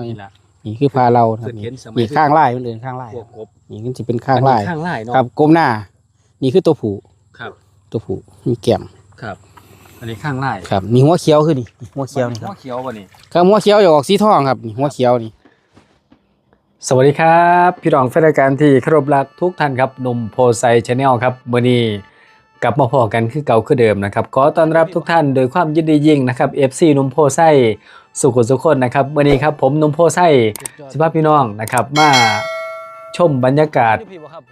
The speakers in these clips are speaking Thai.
นี่ละนี่คือพาเราครับเพิ่นนี่เห็นสมัยนี่ข้างไล่มันเดินข้างไล่พวกกบนี่มันจะเป็นข้างไล่อันนี้ข้างไล่เนาะครับก้มหน้า นี่คือตัวผู้ครับ ตัวผู้มีแก้มครับ อันนี้ข้างไล่ครับนี่หัวเขียวคือนี่หัวเขียวนี่คหัรับวเขียวบ่นี่ครับหัวเขียวจะออกสีทองครับนี่หัวเขียวนี่สวัสดีครับ พี่รองแฟนรายการที่เคารพรักทุกท่านครับหนุ่มโพไซชาแนลครับมื่อนี้กลับมาพอกันคือเก่าคือเดิมนะครับขอต้อนรับทุกท่านโดยความยินดียิ่งนะครับ FC หนุ่มโพไซ สุขุมสุขคนนะครับมื่อนี้ครับผมหนุ่มโพไซสิพาพี่น้องนะครับมาชมบรรยากาศ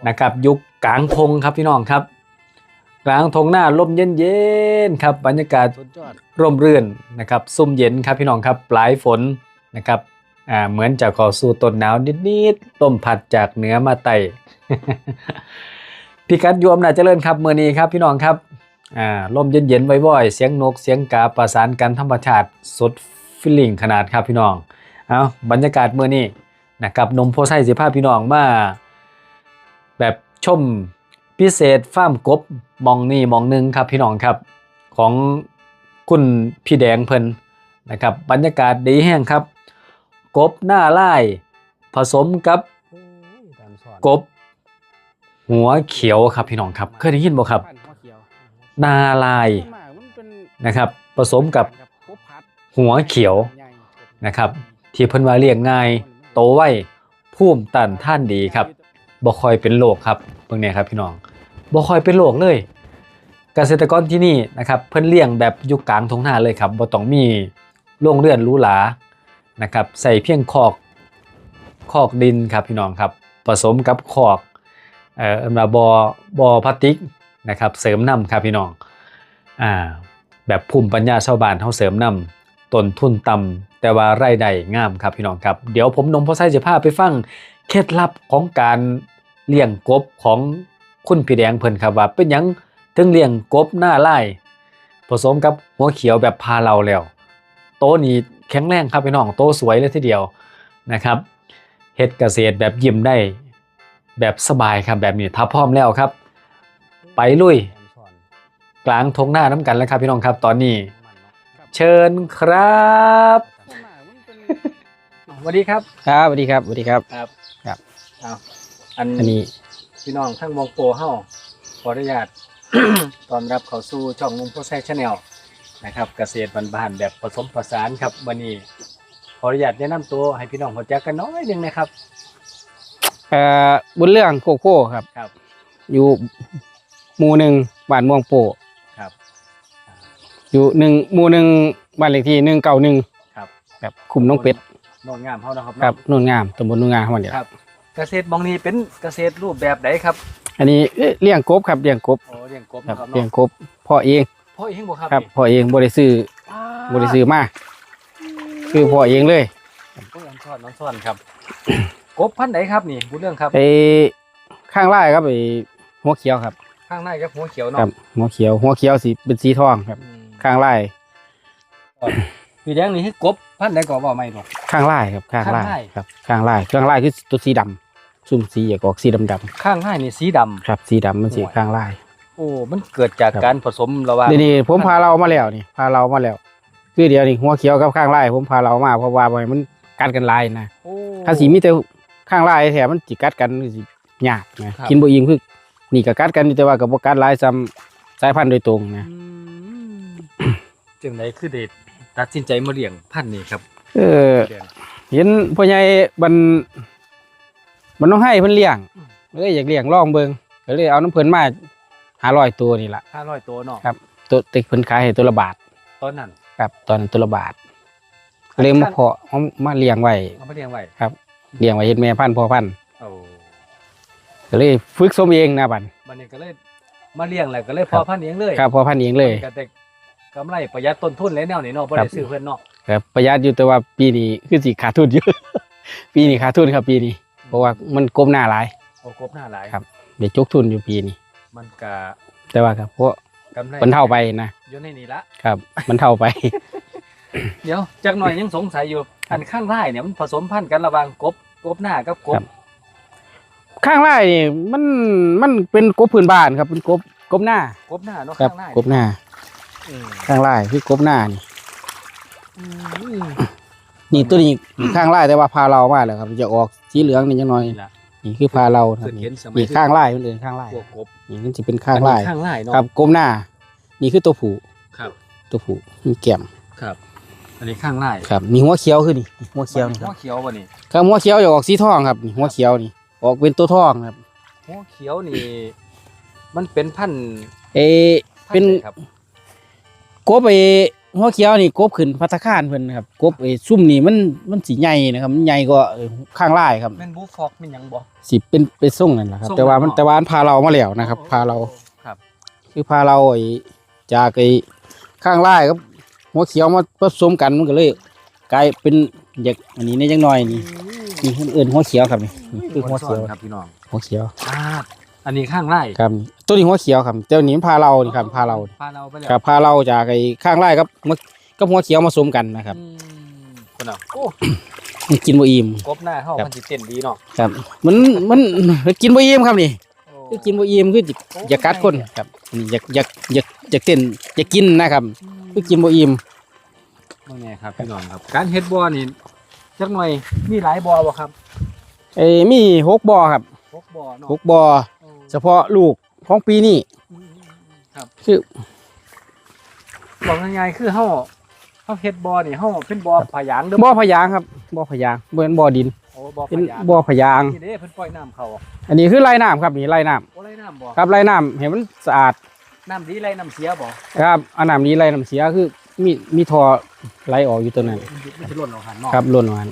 นะครับยุคกลางทงครับพี่น้องครับ กลางทงหน้าลมเย็นๆครับบรรยากาศสุดยอดร่มรื่นนะครับซุ่มเย็นครับพี่น้องครับปลายฝนนะครับอ่าเหมือนจะเข้าสู่ต้นหนาวนิดๆลมพัดจากเหนือมาไต่พี่กัดอยูอำนาจเจริญครับเมื่อนี้ครับพี่น้องครับอ่าลมเย็นๆบ่อยๆ เสียงนกเสียงกาประสานกันธรรมชาติสุด ฟิลลิ่งขนาดครับพี่น้องเอาบรรยากาศเมื่อนี้นะครับนมโพไซสิภาพพี่น้องมาแบบชมพิเศษฟาร์มกบมองนี่มองหนึงครับพี่น้องครับของคุณพี่แดงเพิ่นนะครับบรรยากาศดีแห้งครับ กบหน้าไลายผสมกับกบ หัวเขียวครับพี่น้องครับ เคยได้ยินบ่ครับหน้าลายนะครับ ผสมกับ หัวเขียวนะครับ ที่เพิ่นว่าเลียงง่าย โตไวภูมิต้านท่านดีครับบ่ค่อยเป็นโรคครับเบิ่งเนี่ยครับพี่น้องบ่ค่อยเป็นโรคเลย เกษตรกรที่นี่นะครับเพิ่นเลี้ยงแบบอยู่กลางทุ่งนาเลยครับบ่ต้องมีโรงเรือนรูหรานะครับใส่เพียงคอกคอกดินครับพี่น้องครับผสมกับคอกเอ่อเอิ่มาบ่บ่พลาสติกนะครับเสริมน้ำครับพี่น้องอ่าแบบภูมิปัญญาชาวบ้านเฮาเสริมน้ำ ต้นทุนต่ำแต่ว่ารายได้งามครับพี่น้องครับ เดี๋ยวผมนมพ่อไส้จะพาไปฟังเคล็ดลับของการเลี้ยงกบของคุณพี่แดงเพิ่นครับว่าเป็นยังถึงเลี้ยงกบหน้าไล่ผสมกับหัวเขียวแบบพาเราแล้ว โตนี้แข็งแรงครับพี่น้องโตสวยเลยทีเดียวนะครับเฮ็ดเกษตรแบบยิ้มได้ แบบสบายครับแบบนี้ถ้าพร้อมแล้วครับ ไปลุย กลางทงหน้าน้ำกันแล้วครับพี่น้องครับตอนนี้ เชิญครับสวัสดีครับ ครับสวัสดีครับสวัสดีครับ ครับครับเอาอันอันนี้พี่น้องทั้งวงโปรเฮาขออนุญาต ตอนรับเข้าสู่ช่องนุ่มโพแซชแนลนะครับ เกษตรบ้านๆแบบผสมผสานครับวันนี้ขออนุญาตแนะนำตัวให้พี่น้องเข้าใจกันน้อยหนึงนะครับเอ่อบุญเรื่องโกโก้ครับ ครับ อยู่หมู่หนึ่งบ้านม่วงโปะครับ อยู่หนึ่งหมู่หนึ่งบ้านเลขที่หนึ่งเก้าหนึ่งครับ ครับคุมน้องเป็ดโนนงามเฮานะครับครับนุ่นงามตำบลนุ่นงามวันเดียวครับ เกษตรมองนี้เป็นเกษตรรูปแบบไหนครับอันนี้เอ๊ะเลี้ยงกบครับเลี้ยงกบโอ้เลี้ยงกบครับนะครับเลี้ยงเนาะกบพ่อเองพ่อเองบ่ครับครับนี่พ่อเองบริซื้อว้าบริซื้อมาคือพ่อเองเลยโอ้ยอันซ่อนน้องซ่อนครับ กบพันธุ์ไหนครับนี่พูดเรื่องครับไอ้ข้างไร่ครับไอ้หัวเขียวครับข้างในครับหัวเขียวครัเนาะบหัวเขียวหัวเขียวสีเป็นสีทองครับ อืม ข้างไร่พี่แดงนี่คือกบพันธุ์ไหนก็บ่ไม่หรอก ข้างไร่ครับ ข้างไร่ข้างไร่ ครับ ข้างไร่ข้างไร่คือตัวสีดำซุ่มสีอยากออกสีดำดำข้างในนี่สีดำๆครับ สีดำมันสีโอ้ยข้างไร่ โอ้ มันเกิดจากครับ การผสมระหว่างนี่นี่ผมพาเรามาแล้วนี่พาเรามาแล้ว คือเดี๋ยวนี่หัวเขียวกับข้างไร่ผมพาเรามาเพราะว่าบ่ให้มันกัดกันหลายนะ โอ้ ถ้าสีมีแต่ข้างไร่แถมมันจิกัดกันมันสิยากนะครับ กินบ่อิ่มคือนี่ก็กัดกันอยู่แต่ว่าก็บ่กัดหลายซ้ำสายพันธุ์โดยตรงนะ อืม จังไดคือเด็ดตัดสินใจมาเลี้ยงพันธุ์นี้ครับเออพี่แดงเห็นพ่อใหญ่บันมันต้องให้เพิ่นเลี้ยงอืมเลยอยากเลี้ยงลองเบิ่งก็เลยเอาน้ำเพิ่นมา500ตัวนี่ล่ะห้าร้อยตัวเนาะครับตัวติเพิ่นขายให้ตัวละบาทตอนนั้นครับตอนนั้นตัวละบาทก็เลยมาเพาะเอามาเลี้ยงไว้เอามาเลี้ยงไว้เลี้ยงไว้เฮ็ดแม่พันธุ์พ่อพันธุ์โอ้ก็เลยฝึกสมเองนะบัดบัดนี้ก็เลยมาเลี้ยงแล้วก็เลยพอพันธุ์เองเลยครับพ่อพันธุ์เองเลยก็แต่ กำไรประหยัดต้นทุนแล้วแนวนี้เนาะบ่ครัได้บซื้อเพิ่นเนาะครับประหยัดอยู่แต่ว่าปีนี้คือสิขาดทุนอยู่ ปีนี้ขาดทุนครับปีนี้ เพราะว่ามันก้มหน้าหลายโอ้กบหน้าหลายครับเดี๋ยวจกทุนอยู่ปีนี้ มันก็แต่ว่าครับเพราะกำไรมันเท่าไปนะอยู่ในนี้ละครับ มันเท่าไป เดี๋ยวจักหน่อยยังสงสัยอยู่ อันข้างไร่เนี่ยมันผสมพันธุ์กันระหว่างกบกบหน้ากับกครับบข้างไร่นี่มันมันเป็นกบพื้นบ้านครับเป็นกบกบหน้ากบหน้าเนาะครับข้างไร่กบหน้าอืม ข้างไร่คือกบหน้านี่อืมนี่ตัวนี้ข้างไร่แต่ว่าพาเรามาแล้วครับ จะออกสีเหลืองนี่จังหน่อย นี่ล่ะ นี่คือพาเราครับเพิ่นนี่เห็นสมัยนี่ข้างไร่มันเดินข้างไร่พวกกบนี่มันจะเป็นข้างไร่อันนี้ข้างไร่เนาะครับก้มหน้า นี่คือตัวผู้ครับ ตัวผู้มีแก้มครับ อันนี้ข้างไร่ครับมีหัวเขียวคือนี่หัวเขียวนี่คหัรับวเขียวบ่นี่ครับหัวเขียวจะออกสีทองครับนี่หัวเขียวนี่ออกเป็นตัวทองครับ หัวเขียวนี่ มันเป็นพันธุ์เออพัเป็นธุ์ไหครับ กบไอหัวเขียวนี่กบขึ้นพัตตาคารเพิ่นนะครับกบไอซุ่มนี่มันมันสีใหญ่นะครับมันใหญ่กว่าเอ่อข้างไร่ครับแม่นบูฟอกแม่นหยังบ่ สิเป็นเป็นส่งนั่นแหละครับ ส่งแต่ว่ามันเนาะแต่ว่ามันพาเรามาแล้วนะครับ พาเราครับคือพาเราไอ้จากไอ้ข้างไร่ครับหัวเขียวมาผสมกันมันก็เลยกลายเป็นอย่างอันนี้ในจังน้อยนี่นี่เอื่นหัวเขียวครับนี่นี่คือหัวเขียวครับพี่น้องหัวเขียวอ่า อันนี้ข้างไร่ครับตัวนี้หัวเขียวครับเจ้านี้มันพาเรานี่ครับพาเราพาเราไปแล้วครับพาเราจากไอ้ข้างไร่ครับมากับหัวเขียวมาผสมกันนะครับอืมคนน่ะโอ้มันกินบ่อิ่มกบหน้าเฮาครับมันสิเต้นดีเนาะครับมันมันกินบ่อิ่มครับนี่คือกินบ่อิ่มคืออยากกัดคนครับนี่อยากอยากอยากอยากเต้นอยากกินนะครับคือกินบ่อิ่มว่าไงครับพี่น้องครับ การเฮ็ดบ่อนี่จักหน่อยมีหลายบ่อบ่ครับ เอ้ยมีหกบ่อครับหกบ่อเนาะหกบ่อ เฉพาะลูกของปีนี้อืมครับ คือบอกง่ายๆคือเฮาเฮาเฮ็ดบ่อนี่เฮาเป็นบ่อผาหยางเด้อบ่อพะยางครับบ่อพะยางบ่เป็นบ่อดิน โอ้บ่อเป็ผานหยางบ่อพะยาง นี่เด้เพิ่นปล่อยน้ำเข้าอันนี้คือไร่น้ำครับนี่ไร่น้ำโอ้ไรน้ำบ่ครับไร่น้ำเห็นมันสะอาดน้ำดีไรน้ำเสียบ่ครับอันน้ำนี้ไร่น้ำเสียคือมีมีท่อไหลออกอยู่ตัวนั้น มันสิหล่นออกหันเนาะครับล้นออกมา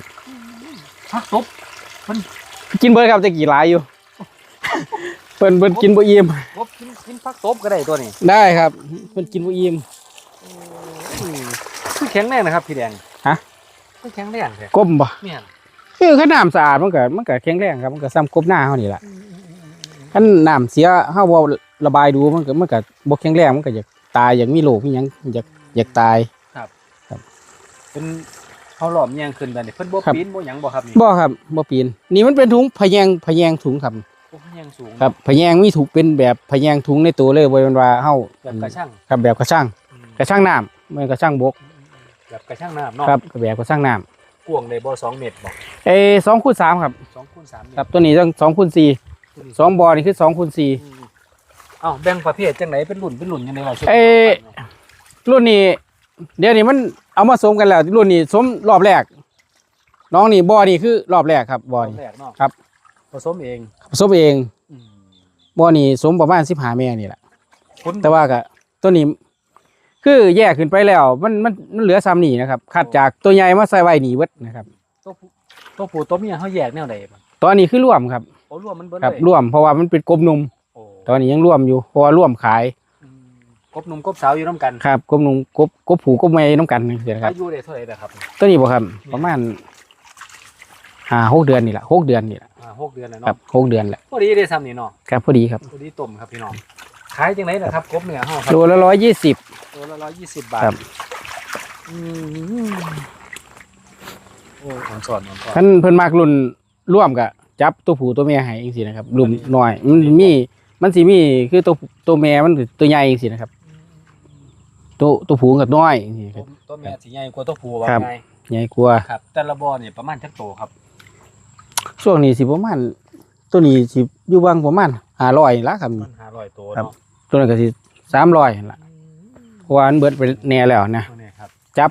พักตบกินเบิดครับจะกี่หลายอยู่ เพิ่นเพิ่นกินบ่อิ่มกบกินกินพักตบก็ได้ตัวนี้ได้ครับเพิ่นกินบ่อิ่มอืมคือแข็งแรงนะครับพี่แดงฮะคือแข็งแรงแท้ก้มบ่แม่นคือคันน้ำสะอาดมันก็มันก็แข็งแรงครับมันก็ซ้ำกบหน้าเฮานี่แหละคันน้ำเสียเฮาบ่ระบายดูมันก็มันก็บ่แข็งแรงมันก็อยากตายอยากมีโรคมีหยังอยากอยากตายเป็นเฮาหลอมแยงขึ้นบัดนี้เพิ่นบ่ครับปีนบ่หยังบ่ครับนี่บ่ครับบ่ปีนนี่มันเป็นถุงพะแยงพะแยงถุงครับโอ้แยงสูง ครับพะแยงมีถุงเป็นแบบพะแยงถุงในตัวเลยบ่แม่นว่าเฮาแบบกระช่างครับแบบกระช่างอืมกระช่างน้ำมันกระช่างบกแบบกระช่างน้ำเนาะครับแบบกระช่างน้ำกวางได้บ่2เมตรบ่เอ้2คูณ3ครับ2คูณ3เมตรครับตัวนี้ต้อง2คูณ4ตัวนี้สองบ่อนี่คือ2คูณ4อืมเอ้าแบ่งประเภทจังไหนเป็นรุ่นเป็นรุ่นยังไงล่ะเอ้รุ่นนี้ เดี๋ยวนี้มันเอามาสมกันแล้วรุ่นนี้สมรอบแรก น้องนี่บ่อนี่คือรอบแรกครับบ่อรอบนี่แรกเนาะครับ ผสมเองสมเองอืมบ่อนี่สมประมาณ15แม่นี่แหละผลแต่ว่าก็ตัวนี้คือแยกขึ้นไปแล้ว มันมันมันเหลือซ้ำนี่นะครับคัดจากตัวใหญ่มาใส่ไว้นี่เบิดนะครับตัวผู้ตัวผู้ตัวเมียเขาแยกแนวใดบ้างตอนนี้คือร่วมครับโอ้รวมมันเบิ้ลครับเลยร่วมเพราะว่ามันเป็นกบหนุ่มโอ้ตอนนี้ยังร่วมอยู่เพราะว่าร่วมขายอืมกบหนุ่มกบสาวอยู่น้ำกันครับกบหนุ่มกบกบผูกบแม่น้ำกันนี่สินะครับอายุได้เท่าไหร่นะครับตัวนี้บ่ครับประมาณห้าหกเดือนนี่แหละหกเดือนนี่แหละ อ่าหกเดือนแล้วครับเนาะหกเดือนแหละพอดีได้ซ้ำนี่เนาะครับพอดีครับพอดีต้มครับพี่น้องขายจังไรนะครับกบเนื้อห้าครับโลละร้อยยี่สิบตัวละร้อยยี่สิบบาทครับอืมโอ้ผมสอนผมสอนท่านเพิ่นมากรุ่นร่วมกับจับตัวผู้ตัวแม่ให้เองสินะครับรุ่นน้อยมันมีมันสิมีคือตัวตัวแม่มันคือตัวใหญ่เองสินะครับ ตัวตัวผู้กับน้อยจังซี้ครับ ตัวแม่สีใหญ่กว่าตัวผู้ว่าครับ ไงใหญ่กว่าครับแต่ละบ่อเนี่ยประมาณจักโตครับ ช่วงนี้สิประมาณตัวนี้สิอยู่บางประมาณห้าร้อยละครับ มันห้าร้อยตัวครับ เนาะตัวนั้นก็สิสามร้อยนั่นละเพราะว่ามันเบิดไปแน่แล้วนะตัวนี้ครับ จับ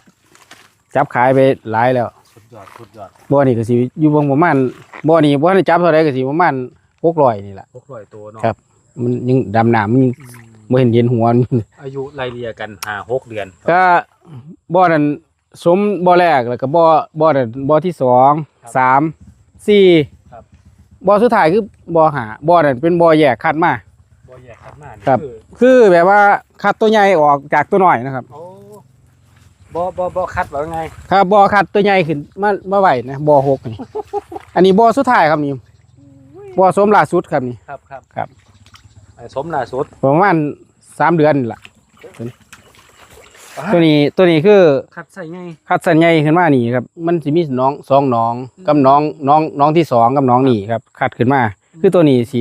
จับขายไปหลายแล้วสุดยอด สุดยอดบ่อนี่ก็สิอยู่บางประมาณบ่อนี่บ่ได้จับเท่าใดก็สิประมาณหกร้อยนี่แหละหกร้อยตัวเนาะครับ มันยังดำน้ำมันยังอืมบ่เห็นเย็นหัวมัน อายุไล่เลี่ยกันห้าหกเดือนก็บ่อนั้นสมบ่อแรกแล้วก็บ่อบ่อนั้นบ่อที่สองสาม สี่ครับบ่อสุดท้ายคือบ่อหาบ่อนั้นเป็นบ่อแยกคัดมา บ่แยกคัดมานี่ครับ คือคือแบบว่าคัดตัวใหญ่ออกจากตัวน้อยนะครับ โอ้บ่บ่บ่คัดว่าไงครับบ่อคัดตัวใหญ่ขึ้นมามาไว้นะบ่อหกนี่ อันนี้บ่อสุดท้ายครับนี่บ่อสมล่าสุดครับนี่ ครับครับครับ ไอ้สมล่าสุดประมาณสามเดือนนี่ล่ะ ตัวนี้ตัวนี้คือคัดใส่ไงคัดสัญญาขึ้นมานี่ครับ มันสิมีน้องสองน้องกับน้องน้องน้องที่สองกับน้องนี่ครับคัดขึ้นมา คือตัวนี้สิ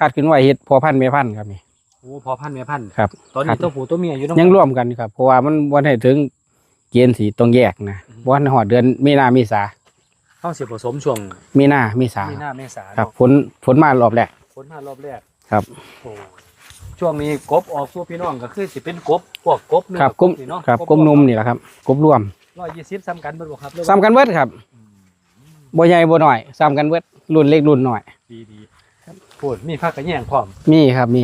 คัดขึ้นไว้เฮ็ดพอพันธุ์แม่พันธุ์ครับนี่ โอ้พอพันแม่พันครับ ตอนครันี้บตัวผู้ตัวเมียอยู่น้ำยังร่วมกันครับเพราะว่ามันวันให้ถึงเกณฑ์สีต้องแยกนะเพราะว่าในหอดเดือนมีนาเมษาเข้าสิผสมช่วงมีนาเมษามีหน้าเมษาครับเนาะฝนฝนมารอบแรกฝนมารอบแรกครับ โอ้ ช่วงนี้กบออกสู่พี่น้องก็คือสิเป็นกบพวกกบเนื้อครับกุ้มนี่เนาะครับกุ้มนุ่มนี่แหละครับกุ้มร่วมร้อยยี่สิบซ้ำกันเบิดบ่ครับหรือว่าซ้ำกันเบิดครับบ่ใหญ่บ่น้อยซ้ำกันเบิดรุ่นเล็กรุ่นน้อย ดีดีพูดมีผักกระแยงพร้อมมีครับมี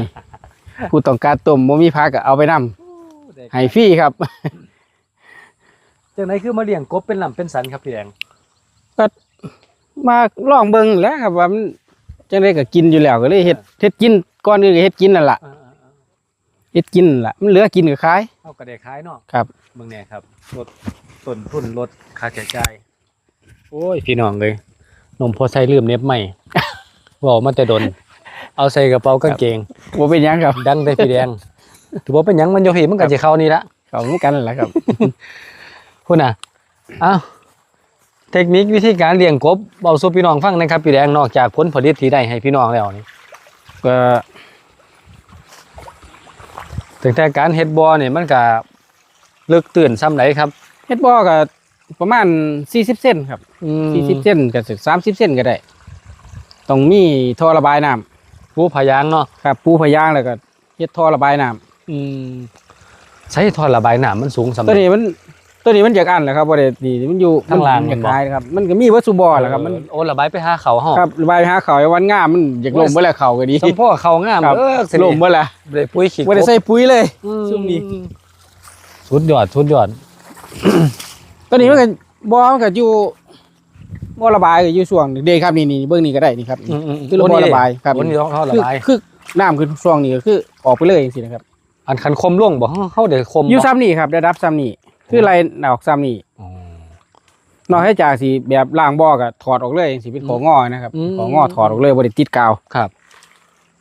ผู้ต้องการต้มบ่มีพักก็เอาไปนํให้ฟรีครับจากไหนคือมาเลี้ยงกบเป็นลำเป็นสันครับพี่แดงมาลองเบิ่งแหล้วครับว่ามันจังไดก็กินอยู่แล้วก็เลยเฮ็ดเฮ็ดกินก่อนอื่นก็เฮ็ดกินนั่นล่ะอ่าเฮ็ดกินนั่นล่ะมันเหลือกินก็ขายๆๆเอากระเดขายเนาะครับเมืองเนี่ยครับลดต้นทุนลดค่าใช้จ่ายโอ้ยพี่น้องเลยนมพอใส่ลืมเน็บใหม่บอกมาแต่ดน เอาใส่กระเป๋ากางเกง บ่เป็นหยังครับ ดังได้พี่แดงถือว่าเป็นหยังมันโยเหมันก็จะเข้านี่ละเขาเหมือนกันนั่นแหละครับคุณน่ะอ้าวเทคนิควิธีการเลี้ยงกบเบาสู่พี่น้องฟังนะครับพี่แดงนอกจากผลผลิตที่ได้ให้พี่น้องแล้วนี่ก็ ถึงแต่การเฮ็ดบ่อเนี่ยมันก็ลึกตื่นซ้ำไหนครับเฮ็ดบ่อก็ประมาณ40เซนครับอืม40เซนก็สิ30เซนก็ได้ต้องมีท่อระบายน้ำผู้พยางเนาะครับปูพยางแล้วก็เฮ็ดท่อระบายน้ำอืมใช้ท่อระบายน้ำมันสูงสำหตัวรับนี้มัน ตัวนี้มันจากอันแหละครับบ่ได้นี่มันอยู่ข้างล่างมันมันบ่คล้ายๆครับ มันก็มีวัตถุบ่อแหละครับมันโอ้ระบายไปหาเขาเฮาครับระบายไปหาเขาไอ้วันงามมันอยากลมเบ่แล้วเขาก็ดีสมพ่อเขางามครับเออสิลมเบ่ละบ่ได้ปุ๋ยขี้บ่ได้ใส่ปุ๋ยเลยอืมซุ่มนี้ สุดยอดสุดยอดตัวนี้มันก็บ่อมันก็อยู่บ่อระบายก็อยู่ช่วงเด็กครับนี่นี่เบิ่งนี่ก็ได้นี่ครับอืมๆคือบ่อระบายครับบนนี้ท่อระบายคือคือน้ำคือช่วงนี้ก็คือออกไปเลยจังซี่นะครับอันคันคมล่วงบ่เฮาเฮาได้คมบ่อยู่ซ้ำนี่ครับระดับซ้ำนี่ คือไรออกซ้ำนี่อ๋อนอกจากสิแบบล่างบ่อก็ถอดออกเลยจังซี่เป็นของงอนะครับอืมของงอถอดออกเลยบ่ได้ติดกาวครับ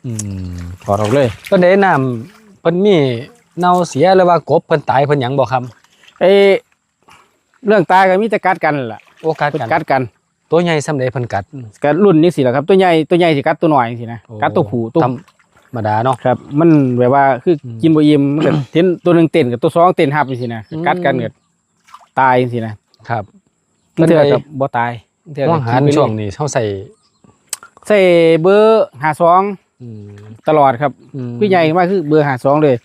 อืมถอดออกเลยตอนนี้น้ำเพิ่นมีเน่าเสียหรือว่ากบเพิ่นตายเพิ่นหยังบ่ครับเอ้เรื่องตายก็มีแต่กัดกันนั่นล่ะโอกาสเพิ่นกันกัดกันตัวใหญ่ซำใดเพิ่นกัดกัดรุ่นนี้สิล่ะครับตัวใหญ่ตัวใหญ่สิกัดตัวน้อยจังซี่นะโอ้กัดตัวผู้ตัว ธรรมดาเนาะครับ มันแบบว่าคืออมกินบ่อิ่มมันก็เห็นตัวหนึงเต้นกับตัวสองเต้นทับจังซี่นะอืมกัดกันก็ตายจังซี่นะครับมันเถื่อกับบ่ตายเถื่อห่วก็งหารกินไปช่วงเลยนี้เฮาใส่ใส่เบอร์52อืมตลอดครับคือใหญ่มากคือเบอร์52เลย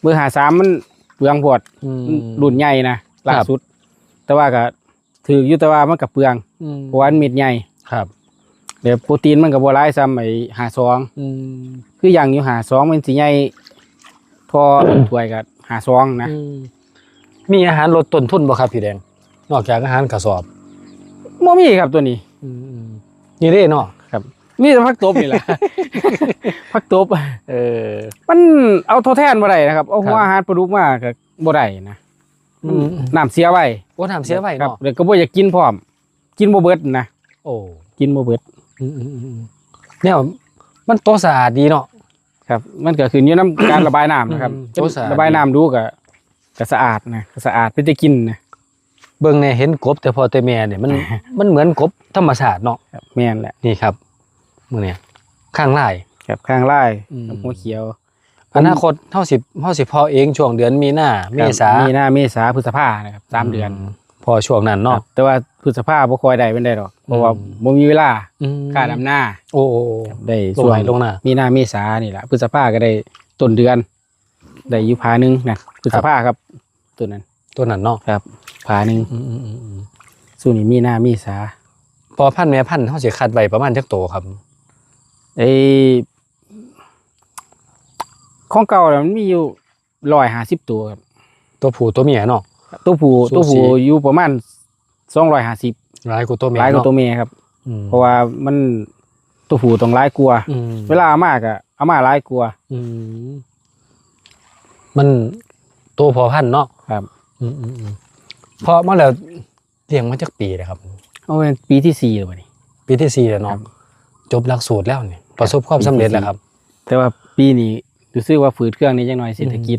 เบอร์53มันเปลืองพวดอืมรุ่นใหญ่นะล่าครับสุด แต่ว่าก็ถืออยู่แต่ว่ามันก็เปลืองอืมเพราะว่ามันเม็ดใหญ่ครับ เดี๋ยวโปรตีนมันก็บ่หลายซ้ำไอ้52อืมคืออย่างอยู่52มันสิใหญ่พอ ถ้วยก็52นะอืมมีอาหารลดต้นทุนบ่ครับพี่แดง นอกจากอาหารกระสอบบ่มีครับตัวนี้ อืมนี่เด้เนาะมีแต่ผักตบนี่แหละ ผักตบ เออ มันเอาทดแทนบ่ได้นะครับ เอาหัวครับ อาหารปลาดุกมาก็บ่ได้นะอืมน้ำเสียไว้โอ้น้ำเสียไว้ครับเนาะเดี๋ยวก็บ่อยากกินพร้อม กินบ่เบิดนะ โอ้ กินบ่เบิดอืมอืมอืม เนี่ยมันโตสะอาดดีเนาะครับ มันก็ขึ้นอยู่น้ำการระบายน้ำนะครับอืมโอ้สะอาดระบายน้ำดูก็ก็สะอาดนะก็สะอาดเป็นจะกินนะเบิ่งในเห็นกบแต่พอแต่แม่เนี่ยมันมันเหมือนกบธรรมชาติเนาะครับแม่นแหละนี่ครับมือเนี่ยข้างไร่ครับข้างไร่อืมกับหัวเขียวอนาคตเท่าสิเท่าสิพอเองช่วงเดือนมีนาเมษาครับมีนาเมษาพฤษภานะครับสามเดือน พอช่วงนั้นคเนาะรับแต่ว่าพฤษภาบ่ค่อยได้เป็นได้หรอกเพราะว่าอืมบ่มีเวลาอืมค่าดำหน้า โอ้โอ้โอ้ได้ลงช่วไหงลลงหน้ามีนาเมษานี่แหละพฤษภาก็ได้ต้นเดือนได้อยู่พาหนึงนะพฤษภาครับตัวนั้น ตัวนั้นเนาะครับพาหนึงอืมอืมอืมอืมส่วนนี้มีนาเมษาพอพันธุ์แม่พันธุ์เท่าสิคัดไว้ประมาณจักโตครับไอ้ของเก่าน่ะมันมีอยู่ร้อยห้าสิบตัวครับตัวผู้ตัวเมียเนาะ ตัวผู้สูสีตัวผู้อยู่ประมาณสองร้อยห้าสิบหลายกว่าตัวเมียหลายกว่าเนาะตัวเมียครับ อืมเพราะว่ามันตัวผู้ต้องร้ายกลัวาอืมเวลาเอามากอะเอามาร้ายกลัวา อืมมันตัวพอพันธุ์เนาะครับ อืมอืมอืมพอมาแล้วเลี้ยงมาจักปีเลยครับ เอาเป็นปีที่สี่แล้วบัดนี้ ปีที่สี่แล้วครัเนาะบจบหลักสูตรแล้วเนี่ยประสบความสำเร็จแล้วครับ แต่ว่าปีนี้รู้สึกว่าฝืดเครื่องนี้จังหน่อยเศรษฐกิจ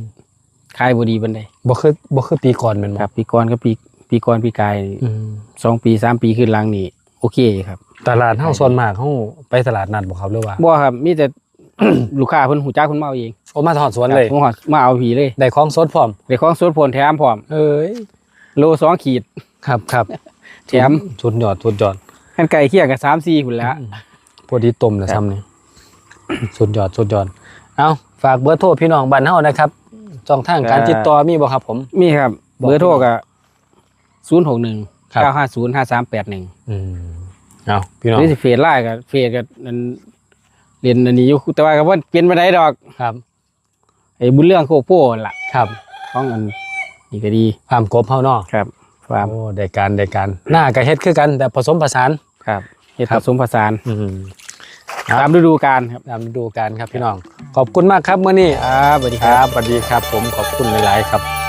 ขายบ่ดีบันไดบ่คือบ่คือปีก่อนเป็นครับ ปีก่อนกับปีปีก่อนปีกายนี่อืมสองปีสามปีขึ้นหลังนี่โอเคครับ ตลาดเฮาส่วนมากเฮาไปตลาดนัดบ่ครับหรือว่าบ่ครับมีแต่ลูกค้าเพิ่นหูจักเพิ่นมาเอาเองโอมาทอดสวนเลยผมหอดมาเอาผีเลยได้ของสดพร้อมได้ของสดผลแถมพร้อมเอ้ยโลสองขีดครับครับแถมสุดยอดสุดยอดขันไก่เคี่ยงกับสามสี่หุ่นแล้วพอดีต้มนะซ้ำนี่สุดยอดสุดยอดเอาฝากเบอร์โทรพี่น้องบ้านเฮานะครับ ช่องทางการติดต่อมีบ่ครับผม มีครับบอกเบอร์โทรกับศูนย์หกหนึ่งครับเก้าห้าศูนย์ห้าสามแปดหนึ่งอืมเอาพี่น้องนี่สิเฟซไล่กับเฟซกับนั่นเรียนอันนี้อยู่แต่ว่าก็ว่าเปลี่ยนมาได้ดอกครับไอ้บุญเรื่องโคโป้นั่นล่ะครับของอันนี่ก็ดีฟาร์มกบเฮาเนาะครับฟาร์มโอ้ได้การได้การหน้าก็เฮ็ดคือกัน แต่ผสมผสานครับเฮ็ดครัผบสมผสานอืมครับตามฤดูกาลครับตามดูกันครับพี่น้อง ขอบคุณมากครับเมื่อนี้ครับสวัสดีคครับรับสวัสดีครับ ผมขอบคุณหลาย ๆ ครับ